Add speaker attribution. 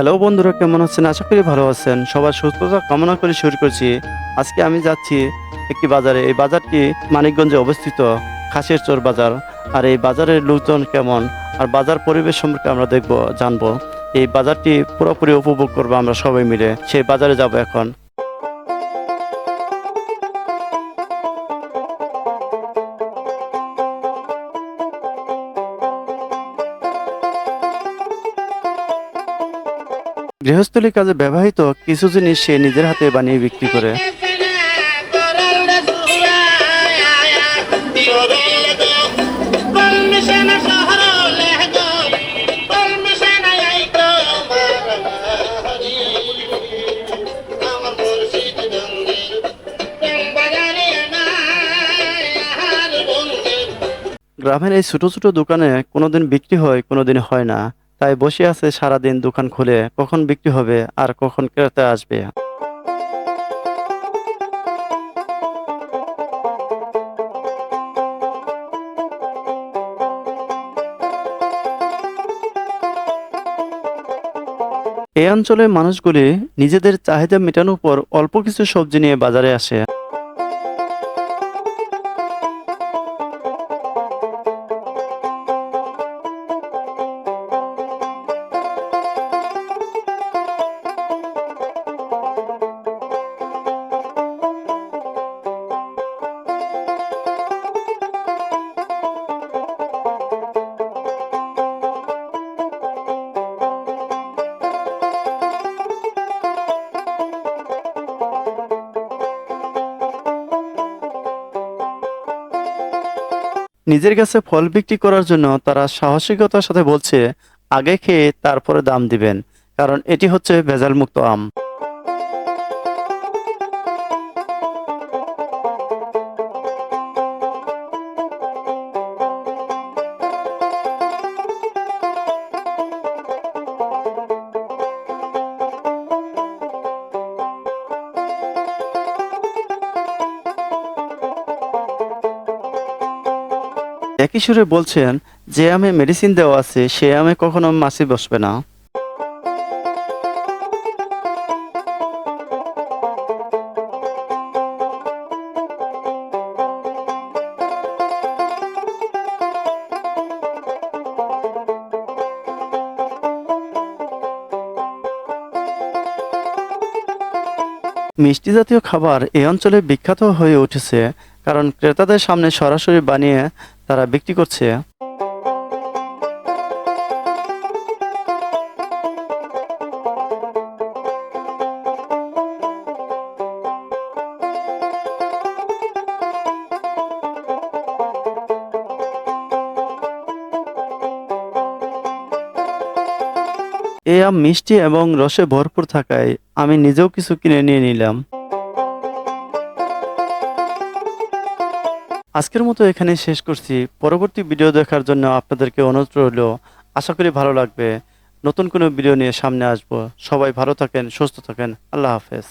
Speaker 1: Hello বন্ধুরা, কেমন আছেন? আশা করি ভালো আছেন। সবার সুস্থতা কামনা করে শুরু করছি। আজকে আমি যাচ্ছি একটি বাজারে। এই বাজারটি মানিকগঞ্জে অবস্থিত, খাসের চোর বাজার। আর এই বাজারের লোকজন কেমন? আর বাজার পরিবেশ সম্পর্কে আমরা দেখব, জানব। এই বাজারটি পুরোপুরি উপভোগ করব আমরা সবাই মিলে। সেই বাজারে যাব এখন। গৃহস্থলী কাজে ব্যবহৃত কিছু জিনিস সে নিজের হাতে বানিয়ে বিক্রি করে। গ্রামের এই ছোট ছোট দোকানে কোনোদিন বিক্রি হয়, কোনোদিন হয় না। তাই বসে আছে সারাদিন দোকান খুলে, কখন বিক্রি হবে আর কখন ক্রেতা আসবে। এই অঞ্চলের মানুষগুলি নিজেদের চাহিদা মেটানোর পর অল্প কিছু সবজি নিয়ে বাজারে আসে। নিজের কাছে ফল বিক্রি করার জন্য তারা সাহসিকতার সাথে বলছে, আগে খেয়ে তারপরে দাম দিবেন। কারণ এটি হচ্ছে ভেজাল মুক্ত আম। একই সুরে বলছেন, যে আমে মেডিসিন দেওয়া আছে, সে আমে কখনো মাছি বসবে না। মিষ্টি জাতীয় খাবার এই অঞ্চলে বিখ্যাত হয়ে উঠেছে, কারণ ক্রেতাদের সামনে সরাসরি বানিয়ে তারা বিক্রি করছে। এই আম মিষ্টি এবং রসে ভরপুর থাকায় আমি নিজেও কিছু কিনে নিয়ে নিলাম। আজকের মতো এখানে শেষ করছি। পরবর্তী ভিডিও দেখার জন্য আপনাদেরকে অনুরোধ রইল, আশা করি ভালো লাগবে। নতুন কোনো ভিডিও নিয়ে সামনে আসব। সবাই ভালো থাকেন, সুস্থ থাকেন। আল্লাহ হাফেজ।